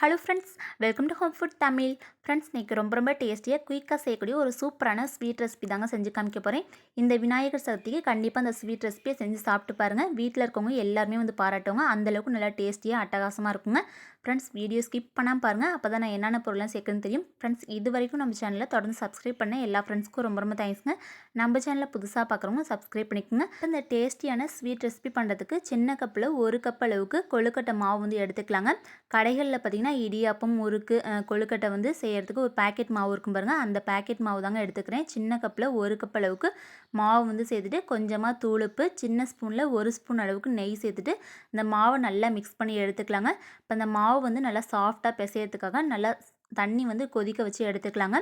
Hello friends welcome to home food Tamil friends இன்றைக்கி ரொம்ப ரொம்ப டேஸ்டியாக குயிக்காக செய்யக்கூடிய ஒரு சூப்பரான ஸ்வீட் ரெசிபி தாங்க செஞ்சு காமிக்க போகிறேன் இந்த விநாயகர் சதுர்த்திக்கு கண்டிப்பாக அந்த ஸ்வீட் ரெசிபியை செஞ்சு சாப்பிட்டு பாருங்கள் வீட்டில் இருக்கவங்க எல்லாருமே வந்து பாராட்டுவாங்க. அந்தளவுக்கு நல்லா டேஸ்டியாக அட்டகாசமாக இருக்குங்க. ஃப்ரெண்ட்ஸ் வீடியோ ஸ்கிப் பண்ணாமல் பாருங்கள் அப்போ தான் நான் என்னென்ன பொருள்லாம் சேர்க்குன்னு தெரியும். ஃப்ரெண்ட்ஸ் இது வரைக்கும் நம்ம சேனலில் தொடர்ந்து சப்ஸ்கிரைப் பண்ண எல்லா ஃப்ரெண்ட்ஸ்க்கும் ரொம்ப ரொம்ப தேங்க்ஸுங்க நம்ம சேனலில் புதுசாக பார்க்குறவங்க சப்ஸ்கிரைப் பண்ணிக்கோங்க. இந்த டேஸ்டியான ஸ்வீட் ரெசிபி பண்ணுறதுக்கு சின்ன கப்பில் ஒரு கப் அளவுக்கு கொழுக்கட்டை மாவு வந்து எடுத்துக்கலாங்க. கடைகளில் பார்த்திங்கன்னா இடியாப்பம் முறுக்கு கொழுக்கட்டை வந்து செய்கிறதுக்கு ஒரு பேக்கெட் மாவு இருக்கும் பாருங்கள் அந்த பேக்கெட் மாவு தாங்க எடுத்துக்கிறேன். சின்ன கப்பில் ஒரு கப் அளவுக்கு மாவு வந்து சேர்த்துட்டு கொஞ்சமாக தூளுப்பு சின்ன ஸ்பூனில் ஒரு ஸ்பூன் அளவுக்கு நெய் சேர்த்துட்டு இந்த மாவை நல்லா மிக்ஸ் பண்ணி எடுத்துக்கலாங்க. இப்போ இந்த மாவு மாவு வந்து நல்லா சாஃப்டாக பிசையறதுக்காக நல்லா தண்ணி வந்து கொதிக்க வச்சு எடுத்துக்கலாங்க.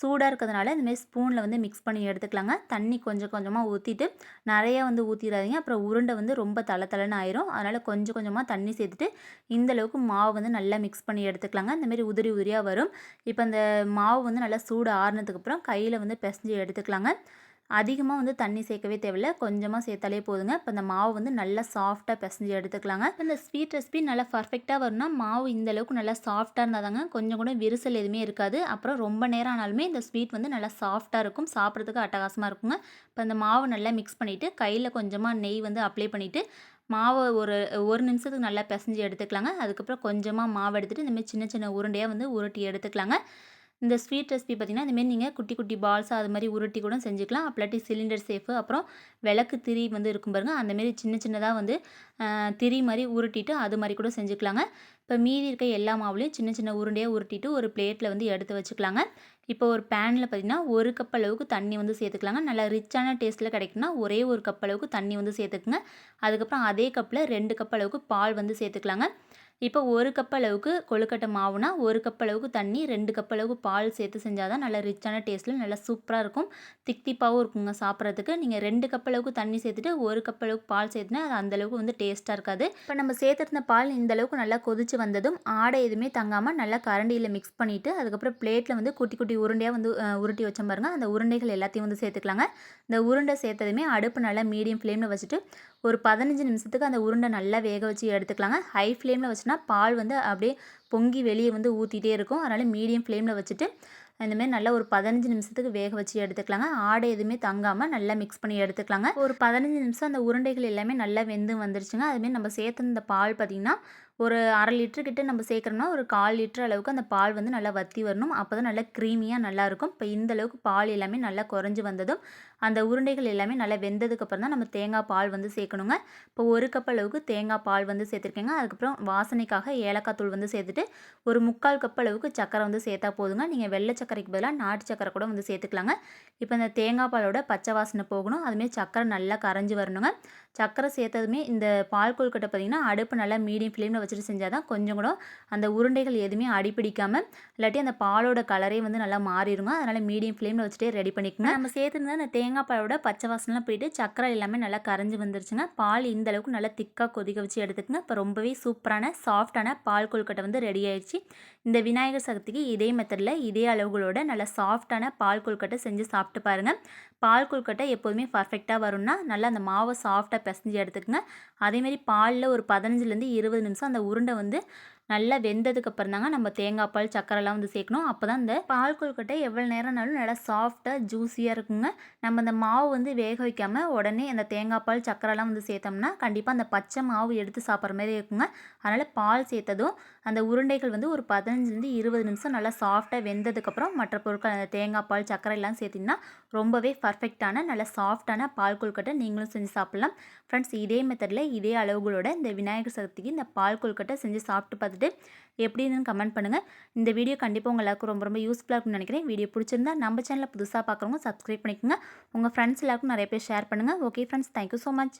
சூடாக இருக்கிறதுனால இந்தமாரி ஸ்பூனில் வந்து மிக்ஸ் பண்ணி எடுத்துக்கலாங்க. தண்ணி கொஞ்சம் கொஞ்சமாக ஊற்றிட்டு நிறையா வந்து ஊற்றிடாதீங்க அப்புறம் உருண்டை வந்து ரொம்ப தலை தலைன்னு ஆயிரும். அதனால் கொஞ்சம் கொஞ்சமாக தண்ணி சேர்த்துட்டு இந்தளவுக்கு மாவு வந்து நல்லா மிக்ஸ் பண்ணி எடுத்துக்கலாங்க. இந்தமாரி உதிரி உதிரியாக வரும். இப்போ அந்த மாவு வந்து நல்லா சூடு ஆறுனதுக்கப்புறம் கையில் வந்து பிசைஞ்சு எடுத்துக்கலாங்க. அதிகமாக வந்து தண்ணி சேர்க்கவே தேவையில்ல. கொஞ்சமாக சேர்த்தாலே போதுங்க. இப்போ இந்த மாவு வந்து நல்லா சாஃப்டாக பிசைஞ்சு எடுத்துக்கலாங்க. இந்த ஸ்வீட் ரெசிபி நல்லா பர்ஃபெக்டாக வரும்னா மாவு இந்த அளவுக்கு நல்லா சாஃப்டாக இருந்தால் தாங்க கொஞ்சம் கூட விரிசல் எதுவுமே இருக்காது. அப்புறம் ரொம்ப நேரம் ஆனாலுமே இந்த ஸ்வீட் வந்து நல்லா சாஃப்டாக இருக்கும். சாப்பிட்றதுக்கு அட்டகாசமாக இருக்குங்க. இப்போ இந்த மாவு நல்லா மிக்ஸ் பண்ணிவிட்டு கையில் கொஞ்சமாக நெய் வந்து அப்ளை பண்ணிவிட்டு மாவை ஒரு ஒரு நிமிஷத்துக்கு நல்லா பிசைஞ்சு எடுத்துக்கலாங்க. அதுக்கப்புறம் கொஞ்சமாக மாவு எடுத்துகிட்டு இந்தமாதிரி சின்ன சின்ன உருண்டையாக வந்து உருட்டி எடுத்துக்கலாங்க. இந்த ஸ்வீட் ரெசிபி பார்த்திங்கன்னா இந்தமாரி நீங்கள் குட்டி குட்டி பால்ஸாக அது மாதிரி உருட்டி கூட செஞ்சுக்கலாம். அப்பலாட்டி சிலிண்டர் சேஃபு. அப்புறம் விளக்கு திரி வந்து இருக்கும் பாருங்கள் அந்தமாரி சின்ன சின்னதாக வந்து திரி மாதிரி உருட்டிட்டு அது மாதிரி கூட செஞ்சுக்கலாங்க. இப்போ மீதி இருக்க எல்லா மாவுலையும் சின்ன சின்ன உருண்டையாக உருட்டிட்டு ஒரு பிளேட்டில் வந்து எடுத்து வச்சுக்கலாங்க. இப்போ ஒரு பேனில் பார்த்திங்கன்னா ஒரு கப் அளவுக்கு தண்ணி வந்து சேர்த்துக்கலாங்க. நல்லா ரிச்சான டேஸ்ட்டில் கிடைக்குன்னா ஒரே ஒரு கப் அளவுக்கு தண்ணி வந்து சேர்த்துக்குங்க. அதுக்கப்புறம் அதே கப்பில் ரெண்டு கப் அளவுக்கு பால் வந்து சேர்த்துக்கலாங்க. இப்போ ஒரு கப் அளவுக்கு கொழுக்கட்டை மாவுனா ஒரு கப் அளவுக்கு தண்ணி ரெண்டு கப் அளவுக்கு பால் சேர்த்து செஞ்சால் தான் நல்லா ரிச்சான டேஸ்ட்டில் நல்லா சூப்பராக இருக்கும். திக்திப்பாகவும் இருக்குங்க சாப்பிட்றதுக்கு. நீங்கள் ரெண்டு கப் அளவுக்கு தண்ணி சேர்த்துட்டு ஒரு கப் அளவுக்கு பால் சேர்த்துனா அது அந்தளவுக்கு வந்து டேஸ்ட்டாக இருக்காது. இப்போ நம்ம சேர்த்துருந்த பால் இந்த அளவுக்கு நல்லா கொதிச்சு வந்ததும் ஆடை எதுவுமே தங்காமல் நல்லா கரண்டியில் மிக்ஸ் பண்ணிவிட்டு அதுக்கப்புறம் பிளேட்டில் வந்து குட்டி குட்டி உருண்டையாக வந்து உருட்டி வச்சோம் பாருங்கள் அந்த உருண்டைகள் எல்லாத்தையும் வந்து சேர்த்துக்கலாங்க. இந்த உருண்டை சேர்த்ததுமே அடுப்பு நல்லா மீடியம் ஃப்ளேமில் வச்சுட்டு ஒரு பதினஞ்சு நிமிஷத்துக்கு அந்த உருண்டை நல்லா வேக வச்சு எடுத்துக்கலாங்க. ஹை ஃப்ளேமில் வச்சுனா பால் வந்து அப்படியே பொங்கி வெளியே வந்து ஊற்றிட்டே இருக்கும். அதனால் மீடியம் ஃப்ளேமில் வச்சுட்டு இந்தமாரி நல்லா ஒரு பதினஞ்சு நிமிஷத்துக்கு வேக வச்சு எடுத்துக்கலாங்க. ஆடை எதுவுமே தங்காமல் நல்லா மிக்ஸ் பண்ணி எடுத்துக்கலாங்க. ஒரு பதினஞ்சு நிமிஷம் அந்த உருண்டைகள் எல்லாமே நல்லா வெந்து வந்துருச்சுங்க. அதுமாரி நம்ம சேர்த்து இந்த பால் பார்த்திங்கன்னா ஒரு அரை லிட்டரு கிட்ட நம்ம சேர்க்குறோம்னா ஒரு கால் லிட்டர் அளவுக்கு அந்த பால் வந்து நல்லா வற்றி வரணும். அப்போ தான் நல்லா க்ரீமியாக நல்லாயிருக்கும் இப்போ இந்த அளவுக்கு பால் எல்லாமே நல்லா குறைஞ்சி வந்ததும் அந்த உருண்டைகள் எல்லாமே நல்லா வெந்ததுக்கப்புறம் தான் நம்ம தேங்காய் பால் வந்து சேர்க்கணுங்க. இப்போ ஒரு கப் அளவுக்கு தேங்காய் பால் வந்து சேர்த்துருக்கேங்க. அதுக்கப்புறம் வாசனைக்காக ஏலக்காய் தூள் வந்து சேர்த்துட்டு ஒரு முக்கால் கப் அளவுக்கு சக்கரை வந்து சேர்த்தா போதுங்க. நீங்கள் வெள்ளை சக்கரைக்கு பதிலாக நாட்டு சக்கரை கூட வந்து சேர்த்துக்கலாங்க. இப்போ இந்த தேங்காய் பாலோட பச்சை வாசனை போகணும். அதுமாரி சக்கரை நல்லா கரைஞ்சி வரணுங்க. சக்கரை சேர்த்ததுமே இந்த பால் கொழுக்கட்டை பார்த்திங்கன்னா அடுப்பு நல்லா மீடியம் ஃப்ளேமில் வச்சுட்டு செஞ்சால் தான் கொஞ்சம் கூட அந்த உருண்டைகள் எதுவுமே அடிப்பிடிக்காமல் இல்லாட்டி அந்த பாலோட கலரே வந்து நல்லா மாறிடுங்க. அதனால் மீடியம் ஃப்ளேமில் வச்சுட்டே ரெடி பண்ணிக்கணும் நம்ம சேர்த்துருந்தா அந்த தேங்காய் பாலோட பச்சை வாசனெலாம் போயிட்டு சக்கரை எல்லாமே நல்லா கரைஞ்சி வந்துருச்சுங்க. பால் இந்த அளவுக்கு நல்லா திக்காக கொதிக்க வச்சு எடுத்துக்கங்க. இப்போ ரொம்பவே சூப்பரான சாஃப்டான பால் கொழுக்கட்டை வந்து ரெடி ஆயிடுச்சு. இந்த விநாயகர் சதுர்த்திக்கு இதே மெத்தடில் இதே அளவுகளோட நல்லா சாஃப்டான பால் கொழுக்கட்டை செஞ்சு சாப்பிட்டு பாருங்கள் பால் கொழுக்கட்டை எப்போதுமே பர்ஃபெக்டாக வரும்னா நல்லா அந்த மாவை சாஃப்டாக பிசைஞ்சு எடுத்துக்கங்க. அதேமாரி பாலில் ஒரு பதினஞ்சுலேருந்து இருபது நிமிஷம் அந்த உருண்டை வந்து நல்லா வெந்ததுக்கு அப்புறம் தாங்க நம்ம தேங்காய் பால் சக்கரைலாம் வந்து சேர்க்கணும். அப்போ தான் இந்த பால் கொழுக்கட்டை எவ்வளோ நேரம்னாலும் நல்லா சாஃப்டாக ஜூஸியாக இருக்குங்க. நம்ம அந்த மாவு வந்து வேக வைக்காமல் உடனே அந்த தேங்காய் பால் சக்கரைலாம் வந்து சேர்த்தோம்னா கண்டிப்பாக அந்த பச்சை மாவு எடுத்து சாப்பிட்ற மாதிரி இருக்குங்க. அதனால் பால் சேர்த்ததும் அந்த உருண்டைகள் வந்து ஒரு பதினஞ்சுலேருந்து இருபது நிமிஷம் நல்லா சாஃப்டாக வெந்ததுக்கப்புறம் மற்ற பொருட்கள் அந்த தேங்காய் பால் சக்கரை எல்லாம் சேர்த்திங்கன்னா ரொம்பவே பர்ஃபெக்டான நல்ல சாஃப்டான பால் கொழுக்கட்டை நீங்களும் செஞ்சு சாப்பிட்லாம். ஃப்ரெண்ட்ஸ் இதே மெத்தடில் இதே அளவுகளோட இந்த விநாயகர் சதுர்த்திக்கு இந்த பால் கொழுக்கட்டை செஞ்சு சாப்பிட்டு பார்த்துட்டு எப்படின்னு கமெண்ட் பண்ணுங்கள் இந்த வீடியோ கண்டிப்பாக உங்கள் எல்லாருக்கும் ரொம்ப ரொம்ப யூஸ்ஃபுல்லாக இருக்கும்னு நினைக்கிறேன். வீடியோ பிடிச்சிருந்தா நம்ம சேனலில் புதுசாக பார்க்குறவங்க சப்ஸ்கிரைப் பண்ணிக்கோங்க. உங்கள் ஃப்ரெண்ட்ஸ் எல்லாருக்கும் நிறைய பேர் ஷேர் பண்ணுங்கள் okay friends thank you so much